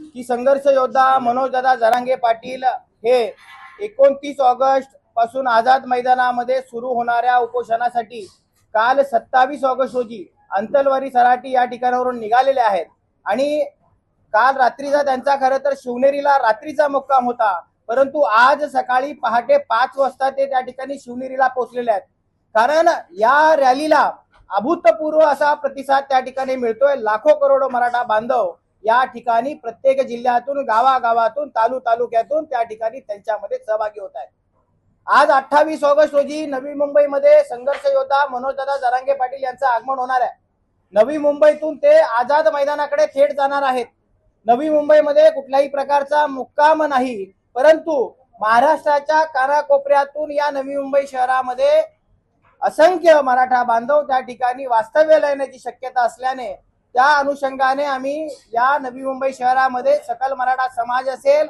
की संघर्ष योद्धा मनोजदादा जरांगे पाटील हे एकोणतीस ऑगस्टपासून आझाद मैदानामध्ये सुरू होणाऱ्या उपोषणासाठी काल सत्तावीस ऑगस्ट रोजी अंतलवारी सराटी या ठिकाणावरून निघालेले आहेत. आणि काल रात्रीचा त्यांचा खरं तर शिवनेरीला रात्रीचा मुक्काम होता. परंतु आज सकाळी पहाटे पाच वाजता ते त्या ठिकाणी शिवनेरीला पोहोचलेले आहेत. कारण या रॅलीला अभूतपूर्व असा प्रतिसाद त्या ठिकाणी मिळतोय. लाखो करोडो मराठा बांधव या ठिकाणी प्रत्येक जिल्ह्यातून गावागावातून तालु तालुक्यातून त्या ठिकाणी त्यांच्यामध्ये सहभागी होत आहेत. आज अठ्ठावीस ऑगस्ट रोजी नवी मुंबईमध्ये संघर्ष योद्धा मनोजदादा जरांगे पाटील यांचं आगमन होणार आहे. नवी मुंबईतून ते आझाद मैदानाकडे थेट जाणार आहेत. नवी मुंबईमध्ये कुठल्याही प्रकारचा मुक्काम नाही परंतु महाराष्ट्राच्या कानाकोपऱ्यातून या नवी मुंबई शहरामध्ये असंख्य मराठा बांधव त्या ठिकाणी वास्तव्य येण्याची शक्यता असल्याने त्या अनुषंगाने आम्ही या नवी मुंबई शहरामध्ये सकल मराठा समाज असेल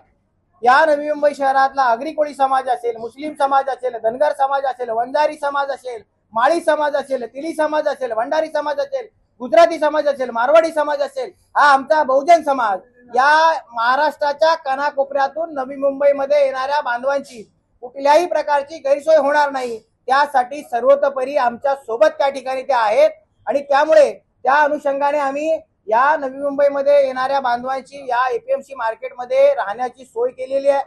या नवी मुंबई शहरातला आगरी कोळी समाज असेल मुस्लिम समाज असेल धनगर समाज असेल वंजारी समाज असेल माळी समाज असेल तिली समाज असेल भंडारी समाज असेल गुजराती समाज असेल मारवाडी समाज असेल हा आमचा बहुजन समाज या महाराष्ट्राच्या कानाकोपऱ्यातून नवी मुंबईमध्ये येणाऱ्या बांधवांची कुठल्याही प्रकारची गैरसोय होणार नाही त्यासाठी सर्वतोपरी आमच्यासोबत त्या ठिकाणी ते आहेत आणि त्यामुळे त्या अनुषंगाने आम्ही या नवी मुंबईमध्ये येणाऱ्या बांधवांची या एपीएमसी मार्केटमध्ये राहण्याची सोय केलेली आहे.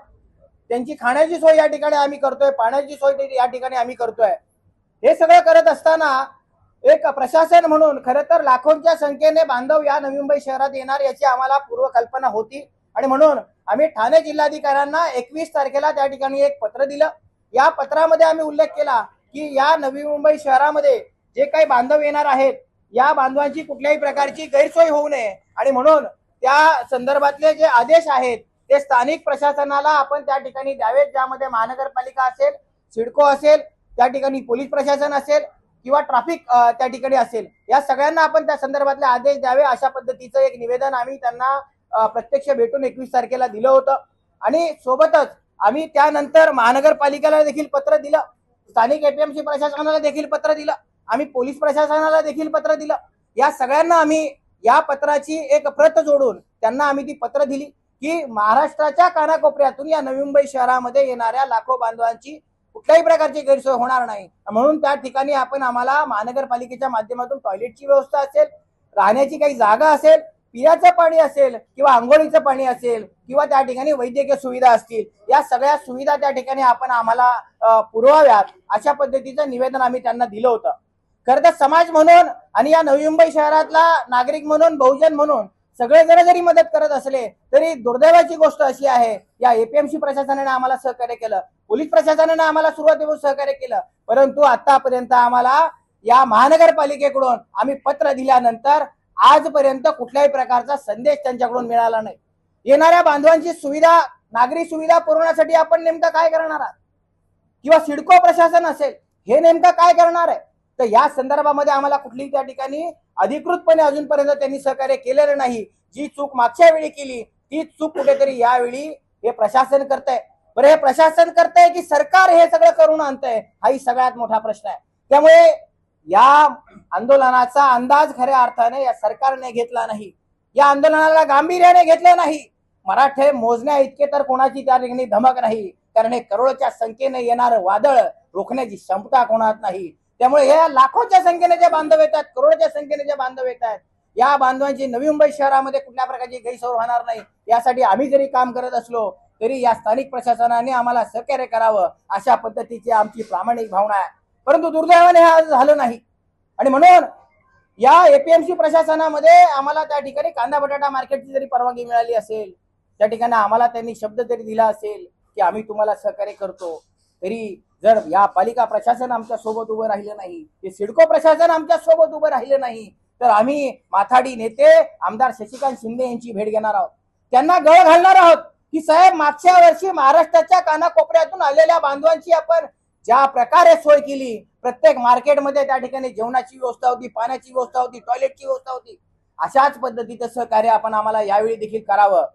त्यांची खाण्याची सोय या ठिकाणी आम्ही करतोय पाण्याची सोय या ठिकाणी आम्ही करतोय. हे सगळं करत असताना एक प्रशासन म्हणून खरं तर लाखोंच्या संख्येने बांधव या नवी मुंबई शहरात येणार याची आम्हाला पूर्वकल्पना होती. आणि म्हणून आम्ही ठाणे जिल्हाधिकाऱ्यांना एकवीस तारखेला त्या ठिकाणी एक पत्र दिलं. या पत्रामध्ये आम्ही उल्लेख केला की या नवी मुंबई शहरामध्ये जे काही बांधव येणार आहेत या बांधवांची कुठल्याही प्रकारची गैरसोय होऊ नये. आणि म्हणून त्या संदर्भातले जे आदेश आहेत ते स्थानिक प्रशासनाला आपण त्या ठिकाणी द्यावेत. ज्यामध्ये महानगरपालिका असेल सिडको असेल त्या ठिकाणी पोलीस प्रशासन असेल किंवा ट्रॅफिक त्या ठिकाणी असेल. या सगळ्यांना आपण त्या संदर्भातले आदेश द्यावे अशा पद्धतीचं एक निवेदन आम्ही त्यांना प्रत्यक्ष भेटून एकवीस तारखेला दिलं होतं. आणि सोबतच आम्ही त्यानंतर महानगरपालिकेला देखील पत्र दिलं. स्थानिक एपीएमसी प्रशासनाला देखील पत्र दिलं. आम्ही पोलीस प्रशासनाला देखील पत्र दिलं. या सगळ्यांना आम्ही या पत्राची एक प्रत जोडून त्यांना आम्ही ती पत्र दिली की महाराष्ट्राच्या कानाकोपऱ्यातून या नवी मुंबई शहरामध्ये येणाऱ्या लाखो बांधवांची कुठल्याही प्रकारची गैरसोय होणार नाही. म्हणून त्या ठिकाणी आपण आम्हाला महानगरपालिकेच्या माध्यमातून टॉयलेटची व्यवस्था असेल राहण्याची काही जागा असेल पिण्याचं पाणी असेल किंवा आंघोळीचं पाणी असेल किंवा त्या ठिकाणी वैद्यकीय सुविधा असतील या सगळ्या सुविधा त्या ठिकाणी आपण आम्हाला पुरवाव्यात अशा पद्धतीचं निवेदन आम्ही त्यांना दिलं होतं. खरं तर समाज म्हणून आणि या नवी मुंबई शहरातला नागरिक म्हणून बहुजन म्हणून सगळे जण जरी मदत करत असले तरी दुर्दैवाची गोष्ट अशी आहे या एपीएमसी प्रशासनाने आम्हाला सहकार्य केलं पोलीस प्रशासनाने आम्हाला सुरुवातीपासून सहकार्य केलं परंतु आतापर्यंत आम्हाला या महानगरपालिकेकडून आम्ही पत्र दिल्यानंतर आजपर्यंत कुठल्याही प्रकारचा संदेश त्यांच्याकडून मिळाला नाही. येणाऱ्या बांधवांची सुविधा नागरी सुविधा पुरवण्यासाठी आपण नेमकं काय करणार आहात? किंवा सिडको प्रशासन असेल हे नेमकं काय करणार आहे? तर या संदर्भामध्ये आम्हाला कुठलीही त्या ठिकाणी अधिकृतपणे अजूनपर्यंत त्यांनी सहकार्य केलेलं नाही. जी चूक मागच्या वेळी केली ती चूक कुठेतरी यावेळी हे प्रशासन करतंय. बरं हे प्रशासन करतंय की सरकार हे सगळं करून आणतंय हाही सगळ्यात मोठा प्रश्न आहे. त्यामुळे या आंदोलनाचा अंदाज खऱ्या अर्थाने या सरकारने घेतला नाही. या आंदोलनाला गांभीर्याने घेतलं नाही. मराठे मोजण्या इतके तर कोणाची त्या ठिकाणी धमक नाही. कारण हे करोडच्या संख्येने येणारं वादळ रोखण्याची क्षमता कोणात नाही. त्यामुळे हे लाखोच्या संख्येने जे बांधव येतात करोडच्या संख्येने जे बांधव येतात या बांधवांची नवी मुंबई शहरामध्ये कुठल्या प्रकारची गैरसोय होणार नाही. यासाठी आम्ही जरी काम करत असलो तरी या स्थानिक प्रशासनाने आम्हाला सहकार्य करावं अशा पद्धतीची आमची प्रामाणिक भावना आहे. परंतु दुर्दैवाने हे आज झालं नाही. आणि म्हणून या एपीएमसी प्रशासनामध्ये आम्हाला त्या ठिकाणी कांदा बटाटा मार्केटची जरी परवानगी मिळाली असेल त्या ठिकाणी आम्हाला त्यांनी शब्द तरी दिला असेल की आम्ही तुम्हाला सहकार्य करतो तरी जर या पालिका प्रशासन आमच्यासोबत उभं राहिलं नाही हे सिडको प्रशासन आमच्यासोबत उभं राहिलं नाही तर आम्ही माथाडी नेते आमदार शशिकांत शिंदे यांची भेट घेणार आहोत. त्यांना गळ घालणार आहोत. की साहेब मागच्या वर्षी महाराष्ट्राच्या कानाकोपऱ्यातून आलेल्या बांधवांची आपण ज्या प्रकारे सोय केली प्रत्येक मार्केटमध्ये त्या ठिकाणी जेवणाची व्यवस्था होती पाण्याची व्यवस्था होती टॉयलेटची व्यवस्था होती अशाच पद्धतीचं सहकार्य आपण आम्हाला यावेळी देखील करावं.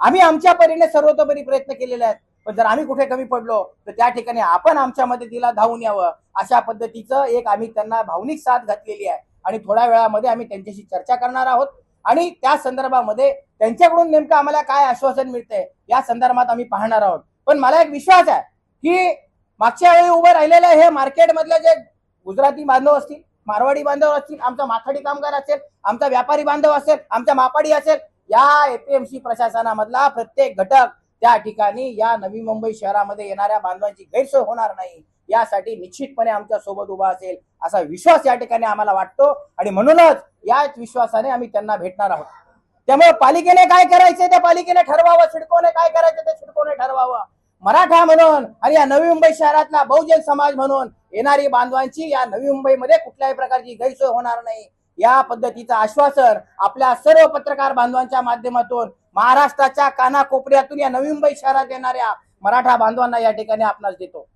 आम्ही आमच्या परीने सर्वतोपरी प्रयत्न केलेले आहेत. पण जर आम्ही कुठे कमी पडलो तर त्या ठिकाणी आपण आमच्या मदतीला धावून यावं अशा पद्धतीचं एक आम्ही त्यांना भावनिक साथ घातलेली आहे. आणि थोड्या वेळामध्ये आम्ही त्यांच्याशी चर्चा करणार आहोत. आणि त्या संदर्भामध्ये त्यांच्याकडून नेमकं आम्हाला काय आश्वासन मिळतंय या संदर्भात आम्ही पाहणार आहोत. पण मला एक विश्वास आहे की मागच्या वेळी उभं राहिलेलं हे मार्केटमधले जे गुजराती बांधव असतील मारवाडी बांधव असतील आमचा माथाडी कामगार असेल आमचा व्यापारी बांधव असेल आमचा मापाडी असेल या एपीएमसी प्रशासनामधला प्रत्येक घटक त्या ठिकाणी या नवी मुंबई शहरामध्ये येणाऱ्या बांधवांची गैरसोय होणार नाही. यासाठी निश्चितपणे आमच्यासोबत उभा असेल असा विश्वास या ठिकाणी आम्हाला वाटतो आणि म्हणूनच याच विश्वासाने आम्ही त्यांना भेटणार आहोत. त्यामुळे पालिकेने काय करायचे त्या पालिकेने ठरवावं सिडकोने काय करायचं ते सिडकोने ठरवावं. मराठा म्हणून आणि या नवी मुंबई शहरातला बहुजन समाज म्हणून येणारी बांधवांची या नवी मुंबईमध्ये कुठल्याही प्रकारची गैरसोय होणार नाही. या पद्धतीचं आश्वासन आपल्या सर्व पत्रकार बांधवांच्या माध्यमातून महाराष्ट्राच्या कानाकोपऱ्यातून या नवी मुंबई शहरात येणाऱ्या मराठा बांधवांना या ठिकाणी आपणास देतो.